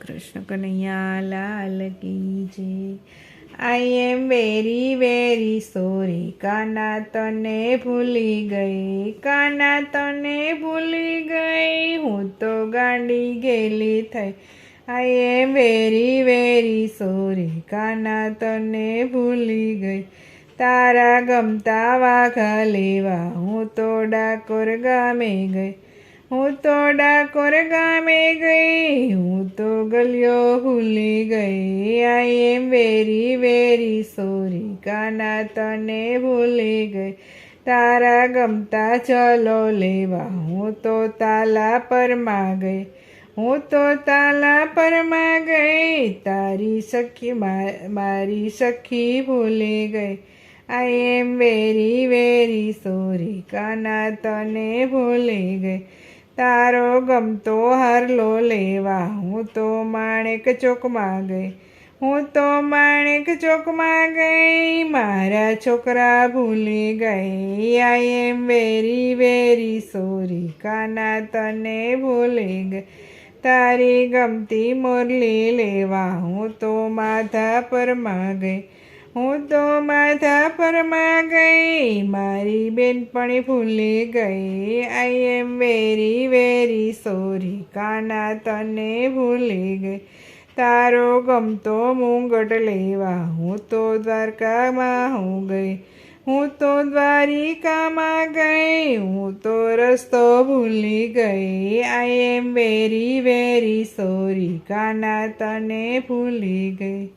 કૃષ્ણ કનૈયા, લાલ કી જય I am very very sorry Kana તને ભૂલી ગઈ, કાના તને ભૂલી ગઈ. હું તો ગાંડી ગેલી થઈ. I am very very sorry Kana તને ભૂલી ગઈ. તારા ગમતા વાઘા લેવા હું તો ડાકોર ગામે ગઈ. હું તો ડાકોર ગામે ગઈ, હું તો ગલિયો ભૂલી ગઈ. I am very very sorry, Kana તને ભૂલી ગઈ. તારા ગમતા ચલો લેવા, હું તો તાલા પરમાં ગઈ. હું તો તાલા પરમાં ગઈ, તારી સખી મારી સખી ભૂલી ગઈ. I am very very sorry, Kana તને ભૂલી ગઈ. તારો ગમતો હારલો લેવા, હું તો માણેક ચોકમાં ગઈ હું તો માણેક ચોકમાં ગઈ મારા છોકરા ભૂલી ગઈ I am very very sorry Kana તને ભૂલી ગઈ, તારી ગમતી મુરલી લેવા, હું તો માથા પરમાં ગઈ હું તો માથા પરમાં ગઈ. મારી બેનપણી ભૂલી ગઈ. I am very very sorry Kana તને ભૂલી ગઈ. તારો ગમતો મુંગટ લેવા હું તો દ્વારકામાં હું ગઈ. હું તો દ્વારિકામાં ગઈ. હું તો રસ્તો ભૂલી ગઈ. I am very very sorry Kana તને ભૂલી ગઈ.